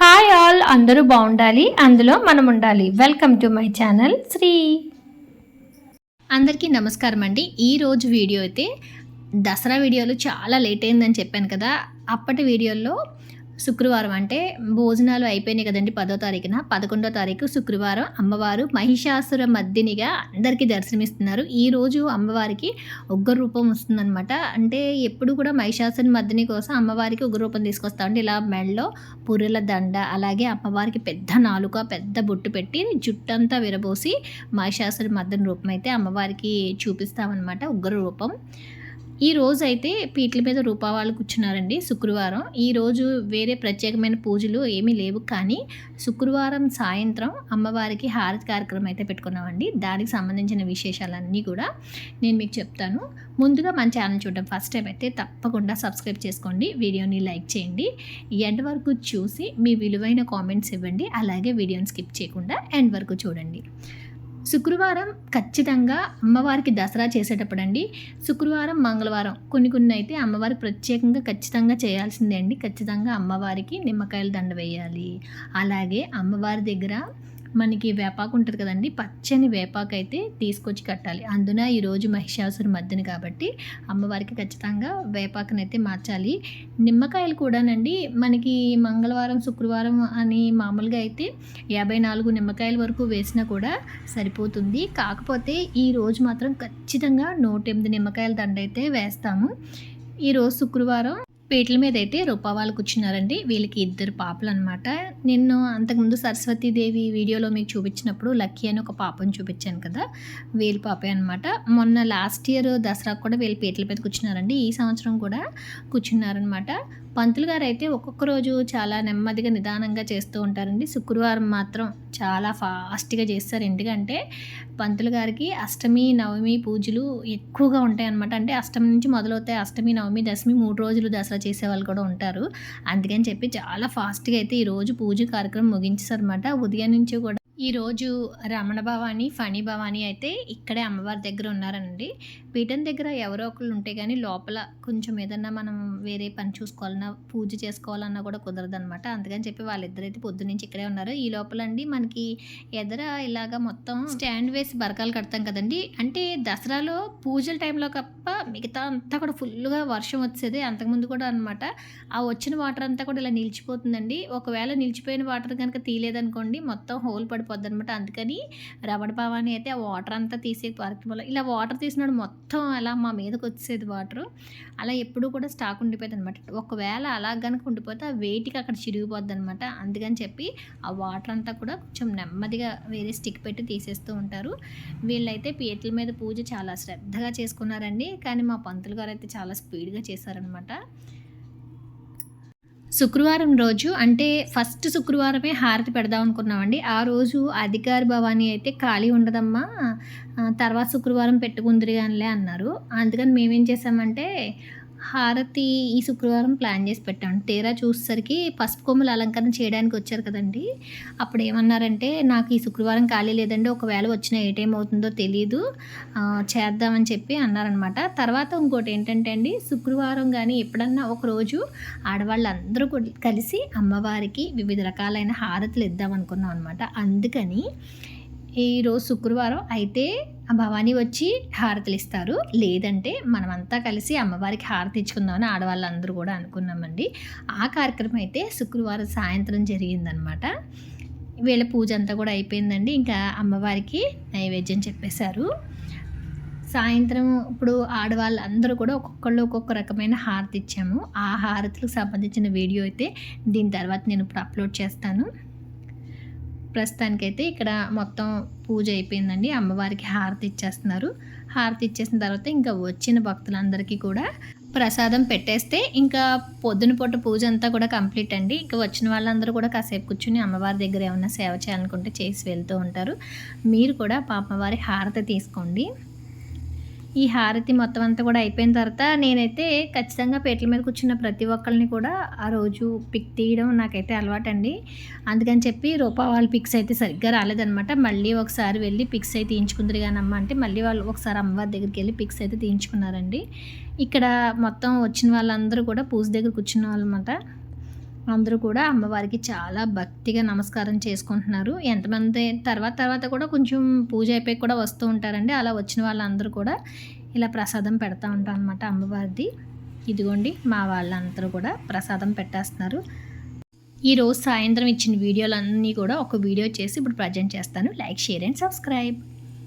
Hi all అందరూ బాగుండాలి అందులో మనం ఉండాలి welcome to my channel Sri. అందరికీ నమస్కారం అండి. ఈరోజు వీడియో అయితే దసరా వీడియోలు చాలా లేట్ అయిందని చెప్పాను కదా. అప్పటి వీడియోల్లో శుక్రవారం అంటే భోజనాలు అయిపోయినాయి కదండి పదో తారీఖున. పదకొండో తారీఖు శుక్రవారం అమ్మవారు మహిషాసుర మద్దినిగా అందరికీ దర్శనమిస్తున్నారు. ఈ రోజు అమ్మవారికి ఉగ్ర రూపం వస్తుందన్నమాట. అంటే ఎప్పుడు కూడా మహిషాసుర మద్దిని కోసం అమ్మవారికి ఉగ్ర రూపం తీసుకొస్తా ఉంటే ఇలా మెడలో పుర్రెల దండ అలాగే అమ్మవారికి పెద్ద నాలుక పెద్ద బొట్టు పెట్టి జుట్టంతా విరబోసి మహిషాసుర మద్దని రూపం అయితే అమ్మవారికి చూపిస్తామన్నమాట ఉగ్ర రూపం. ఈ రోజు అయితే పీట్ల మీద రూపావాళ్ళు కూర్చున్నారండి శుక్రవారం. ఈ రోజు వేరే ప్రత్యేకమైన పూజలు ఏమీ లేవు కానీ శుక్రవారం సాయంత్రం అమ్మవారికి హారతి కార్యక్రమం అయితే పెట్టుకున్నామండి. దానికి సంబంధించిన విశేషాలన్నీ కూడా నేను మీకు చెప్తాను. ముందుగా మన ఛానల్ చూడడం ఫస్ట్ టైం అయితే తప్పకుండా సబ్స్క్రైబ్ చేసుకోండి వీడియోని లైక్ చేయండి. ఎండ్ వరకు చూసి మీ విలువైన కామెంట్స్ ఇవ్వండి అలాగే వీడియోని స్కిప్ చేయకుండా ఎండ్ వరకు చూడండి. శుక్రవారం ఖచ్చితంగా అమ్మవారికి దసరా చేసేటప్పుడు అండి శుక్రవారం మంగళవారం కొన్ని కొన్ని అయితే అమ్మవారికి ప్రత్యేకంగా ఖచ్చితంగా చేయాల్సిందే అండి. ఖచ్చితంగా అమ్మవారికి నిమ్మకాయల దండ వేయాలి. అలాగే అమ్మవారి దగ్గర మనకి వేపాకు ఉంటుంది కదండి పచ్చని వేపాకు అయితే తీసుకొచ్చి కట్టాలి. అందున ఈరోజు మహిషాసుర మధ్యని కాబట్టి అమ్మవారికి ఖచ్చితంగా వేపాకునైతే మార్చాలి. నిమ్మకాయలు కూడానండి మనకి మంగళవారం శుక్రవారం అని మామూలుగా అయితే యాభై నాలుగు నిమ్మకాయల వరకు వేసినా కూడా సరిపోతుంది. కాకపోతే ఈ రోజు మాత్రం ఖచ్చితంగా నూట ఎనిమిది నిమ్మకాయల దండ అయితే వేస్తాము ఈరోజు శుక్రవారం పీటల మీద అయితే రూపావాళ్ళు కూర్చున్నారండి. వీళ్ళకి ఇద్దరు పాపలు అనమాట నేను అంతకుముందు సరస్వతీదేవి వీడియోలో మీకు చూపించినప్పుడు లక్కీ అని ఒక పాపను చూపించాను కదా. వీళ్ళ పాపే అనమాట మొన్న లాస్ట్ ఇయర్ దసరాకు కూడా వీళ్ళు పీటల మీద కూర్చున్నారండి. ఈ సంవత్సరం కూడా కూర్చున్నారనమాట పంతులు గారు అయితే ఒక్కొక్క రోజు చాలా నెమ్మదిగా నిదానంగా చేస్తూ ఉంటారండి. శుక్రవారం మాత్రం చాలా ఫాస్ట్గా చేస్తారు. ఎందుకంటే పంతులు గారికి అష్టమి నవమి పూజలు ఎక్కువగా ఉంటాయి అనమాట అంటే అష్టమి నుంచి మొదలవుతాయి. అష్టమి నవమి దశమి మూడు రోజులు దసరా చేసే వాళ్ళు కూడా ఉంటారు. అందుకని చెప్పి చాలా ఫాస్ట్గా అయితే ఈరోజు పూజ కార్యక్రమం ముగించారనమాట ఉదయం నుంచి కూడా ఈరోజు రమణ భవాని ఫణి భవాని అయితే ఇక్కడే అమ్మవారి దగ్గర ఉన్నారనండి. పీఠం దగ్గర ఎవరో ఒకళ్ళు ఉంటే కానీ లోపల కొంచెం ఏదన్నా మనం వేరే పని చూసుకోవాలన్నా పూజ చేసుకోవాలన్నా కూడా కుదరదనమాట అందుకని చెప్పి వాళ్ళిద్దరైతే పొద్దు నుంచి ఇక్కడే ఉన్నారు. ఈ లోపల అండి మనకి ఎదర ఇలాగా మొత్తం స్టాండ్ వేసి బరకాలు కడతాం కదండి. అంటే దసరాలో పూజల టైంలో తప్ప మిగతా అంతా కూడా ఫుల్గా వర్షం వచ్చేది అంతకుముందు కూడా అనమాట ఆ వచ్చిన వాటర్ అంతా కూడా ఇలా నిలిచిపోతుందండి. ఒకవేళ నిలిచిపోయిన వాటర్ కనుక తీయలేదనుకోండి మొత్తం హోల్ పడిపోద్ది అనమాట అందుకని రమణ పావాని అయితే ఆ వాటర్ అంతా తీసే కార్యక్రమంలో ఇలా వాటర్ తీసినాడు మొత్తం అలా మా మీదకి వచ్చేది వాటర్. అలా ఎప్పుడూ కూడా స్టాక్ ఉండిపోయింది అనమాట ఒకవేళ అలా కనుక ఉండిపోతే ఆ వెయిట్కి అక్కడ చిరిగిపోద్ది అనమాట అందుకని చెప్పి ఆ వాటర్ అంతా కూడా కొంచెం నెమ్మదిగా వేరే స్టిక్ పెట్టి తీసేస్తూ ఉంటారు. వీళ్ళైతే పీటల మీద పూజ చాలా శ్రద్ధగా చేసుకున్నారండి. కానీ మా పంతులు గారు అయితే చాలా స్పీడ్గా చేశారనమాట శుక్రవారం రోజు అంటే ఫస్ట్ శుక్రవారమే హారతి పెడదాం అనుకున్నామండి. ఆ రోజు అధికారి భవానీ అయితే ఖాళీ ఉండదమ్మా తర్వాత శుక్రవారం పెట్టుకుందిరి కానిలే అన్నారు. అందుకని మేమేం చేసామంటే హారతి ఈ శుక్రవారం ప్లాన్ చేసి పెట్టాం. తీరా చూసేసరికి పసుపు కొమ్ములు అలంకరణ చేయడానికి వచ్చారు కదండి. అప్పుడు ఏమన్నారంటే నాకు ఈ శుక్రవారం ఖాళీ లేదండి ఒకవేళ వచ్చిన ఏ టైం అవుతుందో తెలియదు చేద్దామని చెప్పి అన్నారనమాట తర్వాత ఇంకోటి ఏంటంటే అండి శుక్రవారం కానీ ఎప్పుడన్నా ఒకరోజు ఆడవాళ్ళందరూ కూడా కలిసి అమ్మవారికి వివిధ రకాలైన హారతులు ఇద్దాం అనుకున్నాం అనమాట అందుకని ఈరోజు శుక్రవారం అయితే ఆ భవానీ వచ్చి హారతులు ఇస్తారు. లేదంటే మనమంతా కలిసి అమ్మవారికి హారతి ఇచ్చుకుందామని ఆడవాళ్ళందరూ కూడా అనుకున్నామండి. ఆ కార్యక్రమం అయితే శుక్రవారం సాయంత్రం జరిగిందనమాట. వీళ్ళ పూజ అంతా కూడా అయిపోయిందండి. ఇంకా అమ్మవారికి నైవేద్యం చెప్పేశారు. సాయంత్రం ఇప్పుడు ఆడవాళ్ళు అందరూ కూడా ఒక్కొక్కళ్ళు ఒక్కొక్క రకమైన హారతి ఇచ్చాము. ఆ హారతులకు సంబంధించిన వీడియో అయితే దీని తర్వాత నేను ఇప్పుడు అప్లోడ్ చేస్తాను. ప్రస్తుతానికైతే ఇక్కడ మొత్తం పూజ అయిపోయిందండి. అమ్మవారికి హారతి ఇచ్చేస్తున్నారు. హారతి ఇచ్చేసిన తర్వాత ఇంకా వచ్చిన భక్తులందరికీ కూడా ప్రసాదం పెట్టేస్తే ఇంకా పొద్దున పూట పూజ అంతా కూడా కంప్లీట్ అండి. ఇంకా వచ్చిన వాళ్ళందరూ కూడా కాసేపు కూర్చుని అమ్మవారి దగ్గర ఏమైనా సేవ చేయాలనుకుంటే చేసి వెళ్తూ ఉంటారు. మీరు కూడా పాపవారి హారతి తీసుకోండి. ఈ హారతి మొత్తం అంతా కూడా అయిపోయిన తర్వాత నేనైతే ఖచ్చితంగా పేట్ల మీద కూర్చున్న ప్రతి ఒక్కరిని కూడా ఆ రోజు పిక్ తీయడం నాకైతే అలవాటండి. అందుకని చెప్పి రూపా వాళ్ళ పిక్స్ అయితే సరిగ్గా రాలేదనమాట మళ్ళీ ఒకసారి వెళ్ళి పిక్స్ అయితే తీయించుకుందరు కానమ్మ అంటే మళ్ళీ వాళ్ళు ఒకసారి అమ్మవారి దగ్గరికి వెళ్ళి పిక్స్ అయితే తీయించుకున్నారండి. ఇక్కడ మొత్తం వచ్చిన వాళ్ళందరూ కూడా పూజ దగ్గర కూర్చున్న వాళ్ళమాట అందరూ కూడా అమ్మవారికి చాలా భక్తిగా నమస్కారం చేసుకుంటున్నారు. ఎంతమంది తర్వాత తర్వాత కూడా కొంచెం పూజ అయిపోయి కూడా వస్తూ ఉంటారండి. అలా వచ్చిన వాళ్ళందరూ కూడా ఇలా ప్రసాదం పెడతా ఉంటాం అనమాట అమ్మవారిది. ఇదిగోండి మా వాళ్ళందరూ కూడా ప్రసాదం పెట్టేస్తున్నారు. ఈరోజు సాయంత్రం ఇచ్చిన వీడియోలన్నీ కూడా ఒక వీడియో చేసి ఇప్పుడు ప్రజెంట్ చేస్తాను. Like share and subscribe.